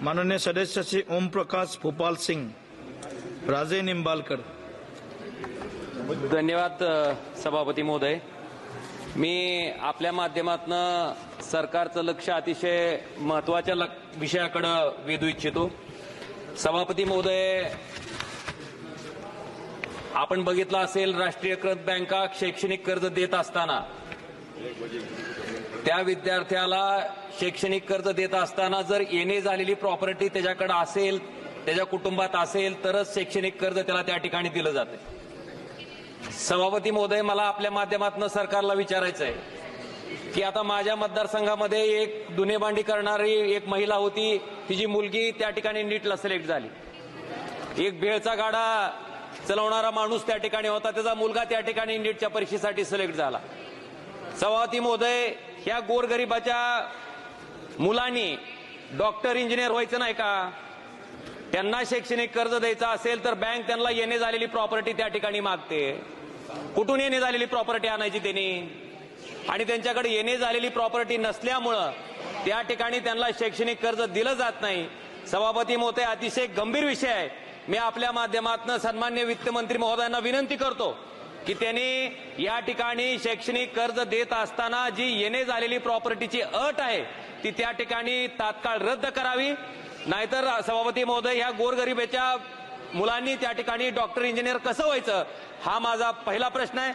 माननीय सदस्य श्री ओमप्रकाश भोपाल राजे निंबालकर। धन्यवाद सभापती महोदय। मी आपल्या माध्यमातनं सरकारचं लक्ष अतिशय महत्त्वाच्या लक- विषयाकडे वेधू इच्छितो. सभापती महोदय आपण बघितलं असेल राष्ट्रीयकृत बँका शैक्षणिक कर्ज देत असताना त्या विद्यार्थ्याला शैक्षणिक कर्ज देत असताना जर येणे झालेली प्रॉपर्टी त्याच्याकडे असेल त्याच्या कुटुंबात असेल तरच शैक्षणिक कर्ज त्याला त्या ठिकाणी दिलं जाते. सभापती महोदय मला आपल्या माध्यमातून सरकारला विचारायचं आहे की आता माझ्या मतदारसंघामध्ये एक दुनेबांडी करणारी एक महिला होती तिची मुलगी त्या ठिकाणी नीटला सिलेक्ट झाली. एक भेळचा गाडा चलवणारा माणूस त्या ठिकाणी होता त्याचा मुलगा त्या ठिकाणी नीटच्या परीक्षेसाठी सिलेक्ट झाला. सभापती महोदय ह्या गोरगरिबाच्या मुलांनी डॉक्टर इंजिनियर व्हायचं नाही का? त्यांना शैक्षणिक कर्ज द्यायचं असेल तर बँक त्यांना येणे झालेली प्रॉपर्टी त्या ठिकाणी मागते. कुठून येणे झालेली प्रॉपर्टी आणायची त्यांनी? आणि त्यांच्याकडे येणे झालेली प्रॉपर्टी नसल्यामुळं त्या ठिकाणी त्यांना शैक्षणिक कर्ज दिलं जात नाही. सभापती मोते अतिशय गंभीर विषय आहे. मी आपल्या माध्यमातून सन्मान्य वित्तमंत्री महोदयांना विनंती करतो. की त्यांनी या ठिकाणी शैक्षणिक कर्ज देत असताना जी येणे झालेली प्रॉपर्टीची अट आहे ती त्या ठिकाणी तात्काळ रद्द करावी. नाहीतर सभापती महोदय ह्या गोरगरिबेच्या मुलांनी त्या ठिकाणी डॉक्टर इंजिनियर कसं व्हायचं? हा माझा पहिला प्रश्न आहे.